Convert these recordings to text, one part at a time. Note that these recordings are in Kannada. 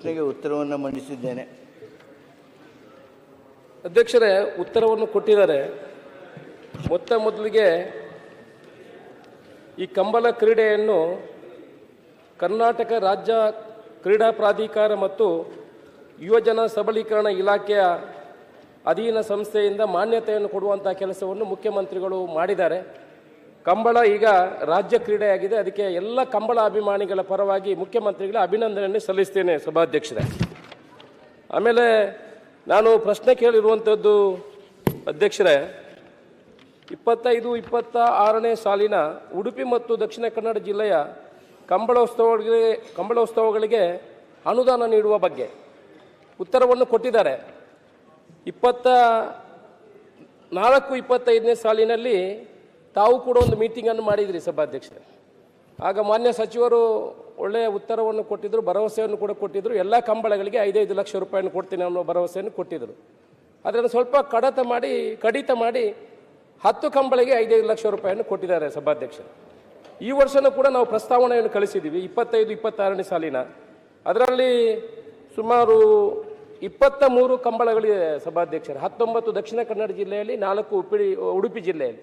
ಪ್ರಶ್ನೆಗೆ ಉತ್ತರವನ್ನು ಮಂಡಿಸಿದ್ದೇನೆ. ಅಧ್ಯಕ್ಷರೇ, ಉತ್ತರವನ್ನು ಕೊಟ್ಟಿದ್ದಾರೆ. ಮೊತ್ತ ಮೊದಲಿಗೆ ಈ ಕಂಬಳ ಕ್ರೀಡೆಯನ್ನು ಕರ್ನಾಟಕ ರಾಜ್ಯ ಕ್ರೀಡಾ ಪ್ರಾಧಿಕಾರ ಮತ್ತು ಯುವಜನ ಸಬಲೀಕರಣ ಇಲಾಖೆಯ ಅಧೀನ ಸಂಸ್ಥೆಯಿಂದ ಮಾನ್ಯತೆಯನ್ನು ಕೊಡುವಂಥ ಕೆಲಸವನ್ನು ಮುಖ್ಯಮಂತ್ರಿಗಳು ಮಾಡಿದ್ದಾರೆ. ಕಂಬಳ ಈಗ ರಾಜ್ಯ ಕ್ರೀಡೆಯಾಗಿದೆ. ಅದಕ್ಕೆ ಎಲ್ಲ ಕಂಬಳ ಅಭಿಮಾನಿಗಳ ಪರವಾಗಿ ಮುಖ್ಯಮಂತ್ರಿಗಳ ಅಭಿನಂದನೆಯನ್ನು ಸಲ್ಲಿಸ್ತೇನೆ ಸಭಾಧ್ಯಕ್ಷರೇ. ಆಮೇಲೆ ನಾನು ಪ್ರಶ್ನೆ ಕೇಳಿರುವಂಥದ್ದು ಅಧ್ಯಕ್ಷರೇ, ಇಪ್ಪತ್ತೈದು ಇಪ್ಪತ್ತ ಆರನೇ ಸಾಲಿನ ಉಡುಪಿ ಮತ್ತು ದಕ್ಷಿಣ ಕನ್ನಡ ಜಿಲ್ಲೆಯ ಕಂಬಳೋತ್ಸವಗಳಿಗೆ ಕಂಬಳೋತ್ಸವಗಳಿಗೆ ಅನುದಾನ ನೀಡುವ ಬಗ್ಗೆ ಉತ್ತರವನ್ನು ಕೊಟ್ಟಿದ್ದಾರೆ. ಇಪ್ಪತ್ತ ನಾಲ್ಕು, ಇಪ್ಪತ್ತೈದನೇ ಸಾಲಿನಲ್ಲಿ ತಾವು ಕೂಡ ಒಂದು ಮೀಟಿಂಗನ್ನು ಮಾಡಿದ್ರಿ ಸಭಾಧ್ಯಕ್ಷರೇ. ಆಗ ಮಾನ್ಯ ಸಚಿವರು ಒಳ್ಳೆಯ ಉತ್ತರವನ್ನು ಕೊಟ್ಟಿದ್ದರು ಭರವಸೆಯನ್ನು ಕೂಡ ಕೊಟ್ಟಿದ್ದರು ಎಲ್ಲ ಕಂಬಳಗಳಿಗೆ ಐದೈದು ಲಕ್ಷ ರೂಪಾಯಿಯನ್ನು ಕೊಡ್ತೀನಿ ಅನ್ನೋ ಭರವಸೆಯನ್ನು ಕೊಟ್ಟಿದ್ದರು ಅದನ್ನು ಸ್ವಲ್ಪ ಕಡತ ಮಾಡಿ, ಕಡಿತ ಮಾಡಿ ಹತ್ತು ಕಂಬಳಿಗೆ ಐದೈದು ಲಕ್ಷ ರೂಪಾಯಿಯನ್ನು ಕೊಟ್ಟಿದ್ದಾರೆ ಸಭಾಧ್ಯಕ್ಷರು. ಈ ವರ್ಷನೂ ಕೂಡ ನಾವು ಪ್ರಸ್ತಾವನೆಯನ್ನು ಕಳಿಸಿದ್ದೀವಿ ಇಪ್ಪತ್ತೈದು, ಇಪ್ಪತ್ತಾರನೇ ಸಾಲಿನ. ಅದರಲ್ಲಿ ಸುಮಾರು ಇಪ್ಪತ್ತ ಮೂರು ಕಂಬಳಗಳಿವೆ ಸಭಾಧ್ಯಕ್ಷರು. ಹತ್ತೊಂಬತ್ತು ದಕ್ಷಿಣ ಕನ್ನಡ ಜಿಲ್ಲೆಯಲ್ಲಿ, ನಾಲ್ಕು ಉಪಿ ಉಡುಪಿ ಜಿಲ್ಲೆಯಲ್ಲಿ.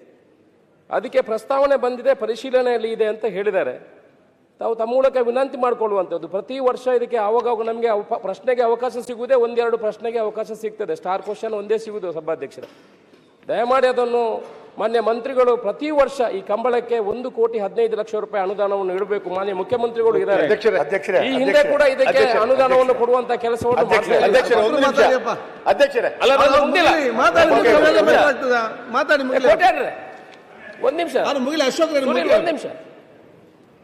ಅದಕ್ಕೆ ಪ್ರಸ್ತಾವನೆ ಬಂದಿದೆ ಪರಿಶೀಲನೆಯಲ್ಲಿ ಇದೆ ಅಂತ ಹೇಳಿದ್ದಾರೆ. ತಾವು ತಮ್ಮ ಮೂಲಕ ವಿನಂತಿ ಮಾಡಿಕೊಳ್ಳುವಂಥದ್ದು. ಪ್ರತಿ ವರ್ಷ ಇದಕ್ಕೆ ಆವಾಗ ನಮಗೆ ಅವ ಪ್ರಶ್ನೆಗೆ ಅವಕಾಶ ಸಿಗುವುದೇ ಒಂದೆರಡು ಪ್ರಶ್ನೆಗೆ ಅವಕಾಶ ಸಿಗ್ತದೆ. ಸ್ಟಾರ್ ಕ್ವಶನ್ ಒಂದೇ ಸಿಗುವುದು ಸಭಾಧ್ಯಕ್ಷರೇ. ದಯಮಾಡಿ ಅದನ್ನು ಮಾನ್ಯ ಮಂತ್ರಿಗಳು ಪ್ರತಿ ವರ್ಷ ಈ ಕಂಬಳಕ್ಕೆ ಒಂದು ಕೋಟಿ ಹದಿನೈದು ಲಕ್ಷ ರೂಪಾಯಿ ಅನುದಾನವನ್ನು ನೀಡಬೇಕು. ಮಾನ್ಯ ಮುಖ್ಯಮಂತ್ರಿಗಳು ಇದ್ದಾರೆ. ಅಧ್ಯಕ್ಷರೇ, ಅಧ್ಯಕ್ಷರೇ, ಈ ಹಿಂದೆ ಅಧ್ಯಕ್ಷರೇ, ಕೂಡ ಇದಕ್ಕೆ ಅಧ್ಯಕ್ಷರೇ, ಅನುದಾನವನ್ನು ಕೊಡುವಂತ ಕೆಲಸವನ್ನು ಅಧ್ಯಕ್ಷರೇ, ಮಾಡ್ತಾ ಅಧ್ಯಕ್ಷರೇ, ಇದ್ದಾರೆ. ಒಂದು ನಿಮಿಷ. ಮುಗಿಲಿ, ಅಶೋಕ್. ಒಂದ್ ನಿಮಿಷ.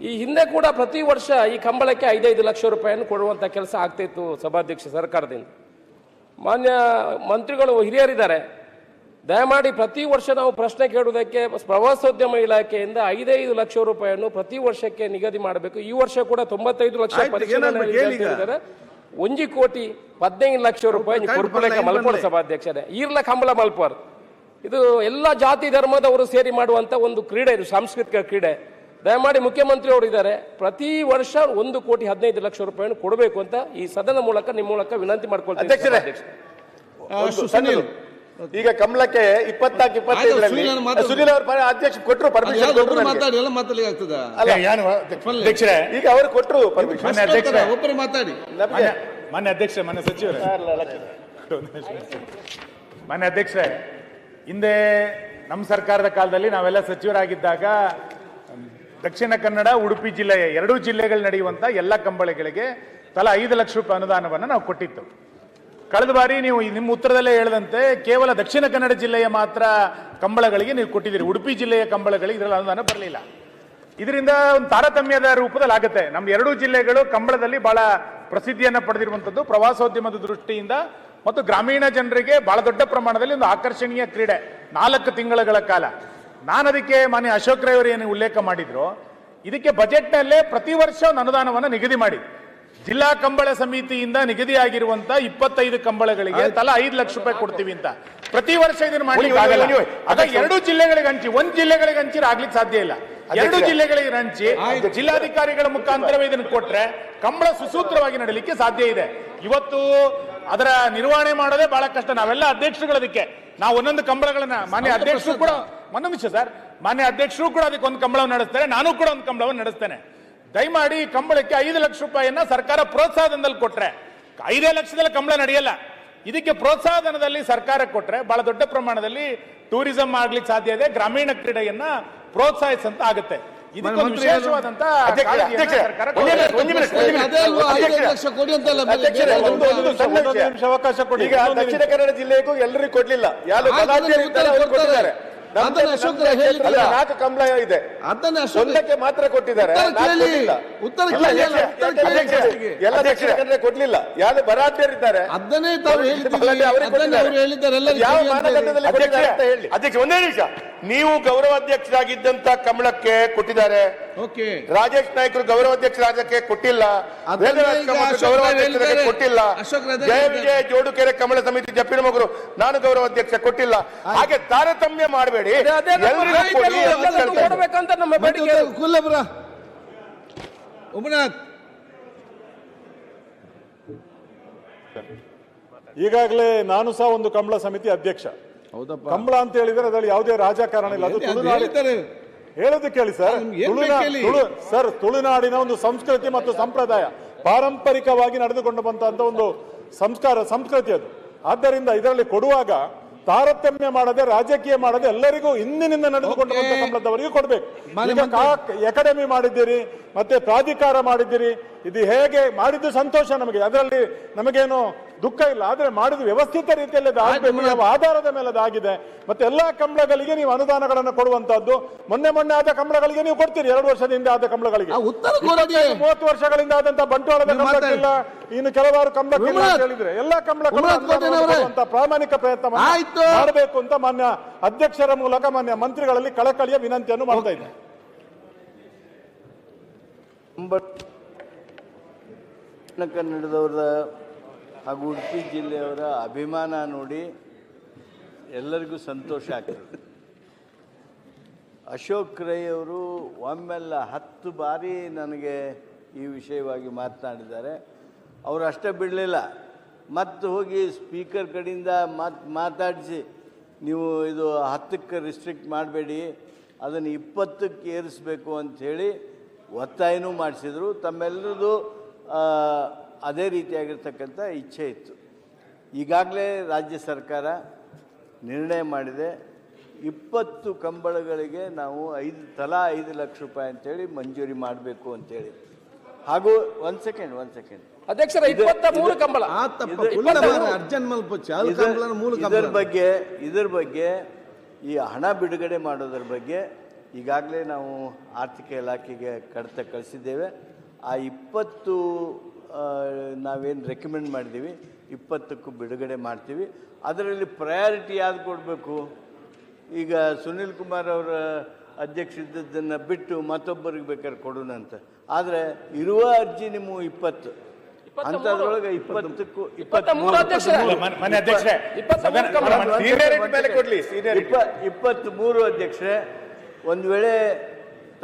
ಈ ಹಿಂದೆ ಕೂಡ ಪ್ರತಿ ವರ್ಷ ಈ ಕಂಬಳಕ್ಕೆ ಐದೈದು ಲಕ್ಷ ರೂಪಾಯಿಯನ್ನು ಕೊಡುವಂಥ ಕೆಲಸ ಆಗ್ತಿತ್ತು ಸಭಾಧ್ಯಕ್ಷ ಸರ್ಕಾರದಿಂದ. ಮಾನ್ಯ ಮಂತ್ರಿಗಳು ಹಿರಿಯರಿದ್ದಾರೆ. ದಯಮಾಡಿ ಪ್ರತಿ ವರ್ಷ ನಾವು ಪ್ರಶ್ನೆ ಕೇಳುವುದಕ್ಕೆ ಪ್ರವಾಸೋದ್ಯಮ ಇಲಾಖೆಯಿಂದ ಐದೈದು ಲಕ್ಷ ರೂಪಾಯಿಯನ್ನು ಪ್ರತಿ ವರ್ಷಕ್ಕೆ ನಿಗದಿ ಮಾಡಬೇಕು. ಈ ವರ್ಷ ಕೂಡ ತೊಂಬತ್ತೈದು ಲಕ್ಷ. ಒಂಜಿ ಕೋಟಿ ಹದಿನೈದು ಲಕ್ಷ ರೂಪಾಯಿ ಮಲ್ಪೋಡು ಸಭಾಧ್ಯಕ್ಷರೇ. ಈರ್ಲ ಕಂಬಳ ಮಲ್ಪೋರ್. ಇದು ಎಲ್ಲ ಜಾತಿ ಧರ್ಮದವರು ಸೇರಿ ಮಾಡುವಂತ ಒಂದು ಕ್ರೀಡೆ ಇದು ಸಾಂಸ್ಕೃತಿಕ ಕ್ರೀಡೆ. ದಯಮಾಡಿ ಮುಖ್ಯಮಂತ್ರಿ ಅವರು ಇದ್ದಾರೆ. ಪ್ರತಿ ವರ್ಷ ಒಂದು ಕೋಟಿ ಹದಿನೈದು ಲಕ್ಷ ರೂಪಾಯಿಯನ್ನು ಕೊಡಬೇಕು ಅಂತ ಈ ಸದನ ಮೂಲಕ ನಿಮ್ಮ ಮೂಲಕ ವಿನಂತಿ ಮಾಡ್ಕೊಳ್ತೀನಿ ಈಗ ಕಮಲಕ್ಕೆ ಇಪ್ಪತ್ನಾಲ್ಕು ಇಪ್ಪತ್ತೈದರಲ್ಲಿ ಸುನೀಲ್ ಅವ್ರ ಅಧ್ಯಕ್ಷ ಕೊಟ್ಟರು ಪರ್ಮಿಷನ್ ಕೊಟ್ಟರು ಮಾತಾಡಿ ಎಲ್ಲ ಮಾತಾಡ್ಲಿಕ್ಕೆ ಆಗ್ತದ? ಅಲ್ಲ ಅಧ್ಯಕ್ಷರೇ ಈಗ ಅವರು ಕೊಟ್ಟರು ಪರ್ಮಿಷನ್ ಅಧ್ಯಕ್ಷರೇ. ಒಬ್ಬರು ಮಾತಾಡಿ. ಮನೆ ಮಾನ್ಯ ಅಧ್ಯಕ್ಷರೇ ಮಾನ್ಯ ಸಚಿವರೇ. ಮಾನ್ಯ ಅಧ್ಯಕ್ಷರೇ. ಹಿಂದೆ ನಮ್ಮ ಸರ್ಕಾರದ ಕಾಲದಲ್ಲಿ ನಾವೆಲ್ಲ ಸಚಿವರಾಗಿದ್ದಾಗ, ದಕ್ಷಿಣ ಕನ್ನಡ, ಉಡುಪಿ ಜಿಲ್ಲೆಯ ಎರಡೂ ಜಿಲ್ಲೆಗಳು ನಡೆಯುವಂಥ ಎಲ್ಲ ಕಂಬಳಿಗಳಿಗೆ ತಲಾ ಐದು ಲಕ್ಷ ರೂಪಾಯಿ ಅನುದಾನವನ್ನು ನಾವು ಕೊಟ್ಟಿತ್ತು. ಕಳೆದ ಬಾರಿ ನೀವು ನಿಮ್ಮ ಉತ್ತರದಲ್ಲೇ ಹೇಳಿದಂತೆ ಕೇವಲ ದಕ್ಷಿಣ ಕನ್ನಡ ಜಿಲ್ಲೆಯ ಮಾತ್ರ ಕಂಬಳಗಳಿಗೆ ನೀವು ಕೊಟ್ಟಿದ್ದೀರಿ. ಉಡುಪಿ ಜಿಲ್ಲೆಯ ಕಂಬಳಗಳಿಗೆ ಇದರಲ್ಲಿ ಅನುದಾನ ಬರಲಿಲ್ಲ. ಇದರಿಂದ ಒಂದು ತಾರತಮ್ಯದ ರೂಪದಲ್ಲಿ ಆಗುತ್ತೆ. ನಮ್ಮ ಎರಡೂ ಜಿಲ್ಲೆಗಳು ಕಂಬಳದಲ್ಲಿ ಬಹಳ ಪ್ರಸಿದ್ಧಿಯನ್ನು ಪಡೆದಿರುವಂಥದ್ದು ಪ್ರವಾಸೋದ್ಯಮದ ದೃಷ್ಟಿಯಿಂದ ಮತ್ತು ಗ್ರಾಮೀಣ ಜನರಿಗೆ ಬಹಳ ದೊಡ್ಡ ಪ್ರಮಾಣದಲ್ಲಿ ಒಂದು ಆಕರ್ಷಣೀಯ ಕ್ರೀಡೆ. ನಾಲ್ಕು ತಿಂಗಳುಗಳ ಕಾಲ. ನಾನು ಅದಕ್ಕೆ ಮಾನ್ಯ ಅಶೋಕ್ ರೈ ಅವರು ಏನು ಉಲ್ಲೇಖ ಮಾಡಿದ್ರು ಇದಕ್ಕೆ ಬಜೆಟ್ನಲ್ಲೇ ಪ್ರತಿ ವರ್ಷ ಒಂದು ಅನುದಾನವನ್ನು ನಿಗದಿ ಮಾಡಿ. ಜಿಲ್ಲಾ ಕಂಬಳ ಸಮಿತಿಯಿಂದ ನಿಗದಿಯಾಗಿರುವಂತ ಇಪ್ಪತ್ತೈದು ಕಂಬಳಗಳಿಗೆ ತಲಾ ಐದು ಲಕ್ಷ ರೂಪಾಯಿ ಕೊಡ್ತೀವಿ ಅಂತ. ಪ್ರತಿ ವರ್ಷ ಇದನ್ನು ಒಯ್ಯು. ಅದ ಎರಡು ಜಿಲ್ಲೆಗಳಿಗೆ ಹಂಚಿ ಒಂದ್ ಜಿಲ್ಲೆಗಳಿಗೆ ಹಂಚಿರ ಆಗ್ಲಿಕ್ಕೆ ಸಾಧ್ಯ ಇಲ್ಲ. ಎರಡು. ಜಿಲ್ಲೆಗಳಿಗೆ ಹಂಚಿ ಜಿಲ್ಲಾಧಿಕಾರಿಗಳ ಮುಖಾಂತರವೇ ಇದನ್ನು ಕೊಟ್ರೆ ಕಂಬಳ ಸುಸೂತ್ರವಾಗಿ ನಡೀಲಿಕ್ಕೆ ಸಾಧ್ಯ ಇದೆ. ಇವತ್ತು ಅದರ ನಿರ್ವಹಣೆ ಮಾಡೋದೇ ಬಹಳ ಕಷ್ಟ. ನಾವೆಲ್ಲ ಅಧ್ಯಕ್ಷರುಗಳು ಅದಕ್ಕೆ. ನಾವು ಒಂದೊಂದು ಕಂಬಳಗಳನ್ನ ಮಾನ್ಯ ಅಧ್ಯಕ್ಷರು ಕೂಡ ಒಂದು ನಿಮಿಷ ಸರ್. ಮಾನ್ಯ ಅಧ್ಯಕ್ಷರು ಕೂಡ ಅದಕ್ಕೆ ಒಂದು ಕಂಬಳವನ್ನು ನಡೆಸ್ತಾರೆ. ನಾನು ಕೂಡ ಒಂದು ಕಂಬಳವನ್ನು ನಡೆಸ್ತೇನೆ. ದಯಮಾಡಿ ಈ ಕಂಬಳಕ್ಕೆ ಐದು ಲಕ್ಷ ರೂಪಾಯಿಯನ್ನ ಸರ್ಕಾರ ಪ್ರೋತ್ಸಾಹಧನದಲ್ಲಿ ಕೊಟ್ರೆ. ಐದೇ ಲಕ್ಷದಲ್ಲಿ ಕಂಬಳ ನಡೆಯಲ್ಲ. ಇದಕ್ಕೆ ಪ್ರೋತ್ಸಾಹಧನದಲ್ಲಿ ಸರ್ಕಾರ ಕೊಟ್ರೆ ಬಹಳ ದೊಡ್ಡ ಪ್ರಮಾಣದಲ್ಲಿ ಟೂರಿಸಂ ಆಗ್ಲಿಕ್ಕೆ ಸಾಧ್ಯ ಇದೆ. ಗ್ರಾಮೀಣ ಕ್ರೀಡೆಯನ್ನ ಪ್ರೋತ್ಸಾಹಿಸಂತ ಆಗುತ್ತೆ. ಅವಕಾಶ ಕೊಡಿ. ಈಗ ದಕ್ಷಿಣ ಕನ್ನಡ ಜಿಲ್ಲೆಗೂ ಎಲ್ಲರಿಗೂ ಕೊಡ್ಲಿಲ್ಲ. ಯಾರು ಕೊಟ್ಟಿದ್ದಾರೆ. ನಾಲ್ಕು ಕಂಬಳ ಇದೆ. ಅದನ್ನ ಮಾತ್ರ ಕೊಟ್ಟಿದ್ದಾರೆ. ಉತ್ತರ. ಎಲ್ಲ ದಕ್ಷಿಣ ಕನ್ನಡ ಕೊಡ್ಲಿಲ್ಲ. ಯಾರು ಬರಾಟರಿದ್ದಾರೆ ಅದನ್ನೇ ತಾವು ಹೇಳಿದ್ದಾರೆ. ಎಲ್ಲರಿಗೂ ಯಾವ ಕೊಡಿ ಅಂತ ಹೇಳಿ. ಮಾನದಂಡದಲ್ಲಿ ಅಂತ ಹೇಳಿ. ಅಧ್ಯಕ್ಷ ಒಂದೇ ನಿಮಿಷ. ನೀವು ಗೌರವಾಧ್ಯಕ್ಷರಾಗಿದ್ದಂತ ಕಮಲಕ್ಕೆ ಕೊಟ್ಟಿದ್ದಾರೆ. ಓಕೆ ರಾಜೇಶ್ ನಾಯ್ಕರು ಗೌರವಾಧ್ಯಕ್ಷರಾದಕ್ಕೆ ಕೊಟ್ಟಿಲ್ಲ. ಗೌರವಾಧ್ಯಕ್ಷರಾಗಿ ಕಮಲ್. ಕೊಟ್ಟಿಲ್ಲ. ಜಯ. ವಿಜಯ ಜೋಡುಕೆರೆ ಕಮಲ ಸಮಿತಿ ಜಪ್ಪಿನ ಮಗರು ನಾನು ಗೌರವಾಧ್ಯಕ್ಷ ಕೊಟ್ಟಿಲ್ಲ. ಹಾಗೆ ತಾರತಮ್ಯ ಮಾಡಬೇಡಿ. ಈಗಾಗಲೇ ನಾನು ಸಹ ಒಂದು ಕಂಬಳ ಸಮಿತಿ ಅಧ್ಯಕ್ಷ. ಕಂಬಳ ಅಂತ ಹೇಳಿದ್ರೆ ಅದರಲ್ಲಿ ಯಾವುದೇ ರಾಜಕಾರಣ ಇಲ್ಲ ಅದು ತುಳುನಾಡಿ. ಹೇಳೋದು ಕೇಳಿ ಸರ್. ಸರ್ ತುಳುನಾಡಿನ ಒಂದು ಸಂಸ್ಕೃತಿ ಮತ್ತು ಸಂಪ್ರದಾಯ ಪಾರಂಪರಿಕವಾಗಿ ನಡೆದುಕೊಂಡು ಬಂತ ಒಂದು ಸಂಸ್ಕಾರ ಸಂಸ್ಕೃತಿ ಅದು. ಆದ್ದರಿಂದ ಇದರಲ್ಲಿ ಕೊಡುವಾಗ ತಾರತಮ್ಯ ಮಾಡದೆ ರಾಜಕೀಯ ಮಾಡದೆ ಎಲ್ಲರಿಗೂ ಹಿಂದಿನಿಂದ ನಡೆದುಕೊಂಡು ಬಂದ Okay. ಸಂಬಳದವರಿಗೆ ಕೊಡ್ಬೇಕು. ಎಕಾಡೆಮಿ ಮಾಡಿದ್ದೀರಿ ಮತ್ತೆ ಪ್ರಾಧಿಕಾರ ಮಾಡಿದ್ದೀರಿ ಇದು ಹೇಗೆ ಮಾಡಿದ್ದು ಸಂತೋಷ ನಮಗೆ. ಅದರಲ್ಲಿ ನಮಗೇನು ದುಃಖ ಇಲ್ಲ ಆದ್ರೆ ಮಾಡಿದ ವ್ಯವಸ್ಥಿತ ರೀತಿಯಲ್ಲಿ ಆಗ್ಬೇಕು. ಯಾವ ಆಧಾರದ ಮೇಲೆ ಅದಾಗಿದೆ ಮತ್ತೆ ಎಲ್ಲಾ ಕಂಬಳಗಳಿಗೆ ನೀವು ಅನುದಾನಗಳನ್ನು ಕೊಡುವಂತದ್ದು ಮೊನ್ನೆ ಮೊನ್ನೆ ಆದ ಕಂಬಳಗಳಿಗೆ ನೀವು ಕೊಡ್ತೀರಿ ಎರಡು ವರ್ಷದ ಹಿಂದೆ ಆದ ಕಂಬಳಗಳಿಗೆ. ಮೂವತ್ತು ವರ್ಷಗಳಿಂದ ಆದಂತ ಬಂಟ್ವಾಳದ ಕಂಬಳಗಳಿಲ್ಲ ಕಂಬಳಕ್ಕಿಲ್ಲ ಇನ್ನು ಕೆಲವಾರು ಕಂಬಳಕ್ಕಿಲ್ಲ ಅಂತ ಹೇಳಿದ್ರೆ ಎಲ್ಲಾ ಕಂಬಳ ಕೊಡುವಂತ ಪ್ರಾಮಾಣಿಕ ಪ್ರಯತ್ನ ಆಯ್ತು. ಮಾಡಬೇಕು ಅಂತ ಮಾನ್ಯ ಅಧ್ಯಕ್ಷರ ಮೂಲಕ ಮಾನ್ಯ ಮಂತ್ರಿಗಳಲ್ಲಿ ಕಳಕಳಿಯ ವಿನಂತಿಯನ್ನು ಮಾಡ್ತಾ ಇದೆ ಕನ್ನಡದವರ ಹಾಗೂ ಉಡುಪಿ ಜಿಲ್ಲೆಯವರ ಅಭಿಮಾನ ನೋಡಿ ಎಲ್ಲರಿಗೂ ಸಂತೋಷ ಆಗ್ತದೆ. ಅಶೋಕ್ ರೈ ಅವರು ಒಮ್ಮೆಲ್ಲ ಹತ್ತು ಬಾರಿ ನನಗೆ ಈ ವಿಷಯವಾಗಿ ಮಾತನಾಡಿದ್ದಾರೆ. ಅವರು ಅಷ್ಟೇ ಬಿಡಲಿಲ್ಲ. ಮತ್ತು ಹೋಗಿ ಸ್ಪೀಕರ್ ಕಡೆಯಿಂದ ಮಾತು, ಮಾತಾಡಿಸಿ, ನೀವು ಇದು ಹತ್ತಕ್ಕೆ ರಿಸ್ಟ್ರಿಕ್ಟ್ ಮಾಡಬೇಡಿ, ಅದನ್ನು ಇಪ್ಪತ್ತಕ್ಕೆ ಏರಿಸಬೇಕು ಅಂಥೇಳಿ ಒತ್ತಾಯನೂ ಮಾಡಿಸಿದರು. ತಮ್ಮೆಲ್ಲರದು ಅದೇ ರೀತಿಯಾಗಿರ್ತಕ್ಕಂಥ ಇಚ್ಛೆ ಇತ್ತು. ಈಗಾಗಲೇ ರಾಜ್ಯ ಸರ್ಕಾರ ನಿರ್ಣಯ ಮಾಡಿದೆ ಇಪ್ಪತ್ತು ಕಂಬಳಗಳಿಗೆ ನಾವು ಐದು ತಲಾ ಐದು ಲಕ್ಷ ರೂಪಾಯಿ ಅಂತೇಳಿ ಮಂಜೂರಿ ಮಾಡಬೇಕು ಅಂತೇಳಿ. ಹಾಗೂ ಒಂದು ಸೆಕೆಂಡ್ ಒಂದು ಸೆಕೆಂಡ್ ಅಧ್ಯಕ್ಷರ ಕಂಬಳ. ಇದರ ಬಗ್ಗೆ ಇದರ ಬಗ್ಗೆ ಈ ಹಣ ಬಿಡುಗಡೆ ಮಾಡೋದ್ರ ಬಗ್ಗೆ ಈಗಾಗಲೇ ನಾವು ಆರ್ಥಿಕ ಇಲಾಖೆಗೆ ಕಡತ ಕಳಿಸಿದ್ದೇವೆ. ಆ ಇಪ್ಪತ್ತು ನಾವೇನು ರೆಕಮೆಂಡ್ ಮಾಡಿದ್ದೀವಿ ಇಪ್ಪತ್ತಕ್ಕೂ ಬಿಡುಗಡೆ ಮಾಡ್ತೀವಿ. ಅದರಲ್ಲಿ ಪ್ರಯಾರಿಟಿ ಯಾವ್ದು ಕೊಡಬೇಕು? ಈಗ ಸುನಿಲ್ ಕುಮಾರ್ ಅವರ ಅಧ್ಯಕ್ಷ ಇದ್ದದ್ದನ್ನು ಬಿಟ್ಟು ಮತ್ತೊಬ್ಬರಿಗೆ ಬೇಕಾದ್ರೆ ಕೊಡೋಣ ಅಂತ. ಆದರೆ ಇರುವ ಅರ್ಜಿ ನಿಮ್ಮ ಇಪ್ಪತ್ತು. ಅಂಥದ್ರೊಳಗೆ ಇಪ್ಪತ್ತಕ್ಕೂ ಇಪ್ಪತ್ತ್ಮೂರು ಅಧ್ಯಕ್ಷರೇ. ಒಂದು ವೇಳೆ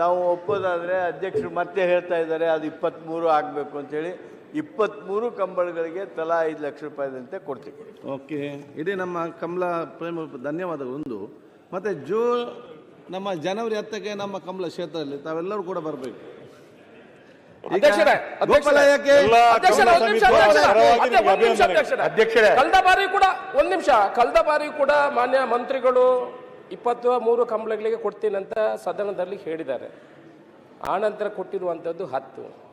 ತಾವು ಒಪ್ಪೋದಾದರೆ ಅಧ್ಯಕ್ಷರು ಮತ್ತೆ ಹೇಳ್ತಾ ಇದ್ದಾರೆ ಅದು ಇಪ್ಪತ್ತ್ಮೂರು ಆಗಬೇಕು ಅಂತೇಳಿ ಇಪ್ಪತ್ತ್ಮೂರು ಕಂಬಳಗಳಿಗೆ ತಲಾ ಐದು ಲಕ್ಷ ರೂಪಾಯಿದಂತೆ ಕೊಡ್ತೀವಿ. ಓಕೆ. ಇಡೀ ನಮ್ಮ ಕಮಲ ಪ್ರೇಮ ಧನ್ಯವಾದಗಳು. ಒಂದು ಮತ್ತೆ ಜೂನ್ ನಮ್ಮ ಜನವರಿ ಹತ್ತಕ್ಕೆ ನಮ್ಮ ಕಮಲ ಕ್ಷೇತ್ರದಲ್ಲಿ ತಾವೆಲ್ಲರೂ ಕೂಡ ಬರಬೇಕು. ಕಳೆದ ಬಾರಿ ಕೂಡ ಒಂದ್ ನಿಮಿಷ ಕಳೆದ ಬಾರಿ ಕೂಡ ಮಾನ್ಯ ಮಂತ್ರಿಗಳು ಇಪ್ಪತ್ತು ಮೂರು ಕಂಬಳಗಳಿಗೆ ಅಂತ ಸದನದಲ್ಲಿ ಹೇಳಿದ್ದಾರೆ. ಆನಂತರ ಕೊಟ್ಟಿರುವಂತದ್ದು ಹತ್ತು.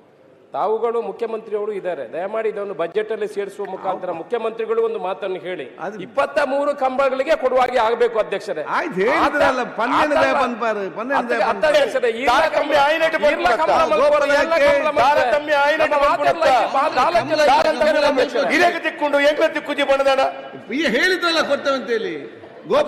ತಾವುಗಳು ಮುಖ್ಯಮಂತ್ರಿಯವರು ಇದ್ದಾರೆ. ದಯಮಾಡಿ ಇದನ್ನು ಬಜೆಟ್ ಅಲ್ಲಿ ಸೇರಿಸುವ ಮುಖಾಂತರ ಮುಖ್ಯಮಂತ್ರಿಗಳು ಒಂದು ಮಾತನ್ನು ಹೇಳಿ. ಇಪ್ಪತ್ತ ಮೂರು ಕಂಬಗಳಿಗೆ ಕೊಡುವಾಗೆ ಆಗಬೇಕು ಅಧ್ಯಕ್ಷರೇ. ಹೇಳಿದ್ರಲ್ಲ, ಕೊಡ್ತೇವೆ ಅಂತ ಆತ-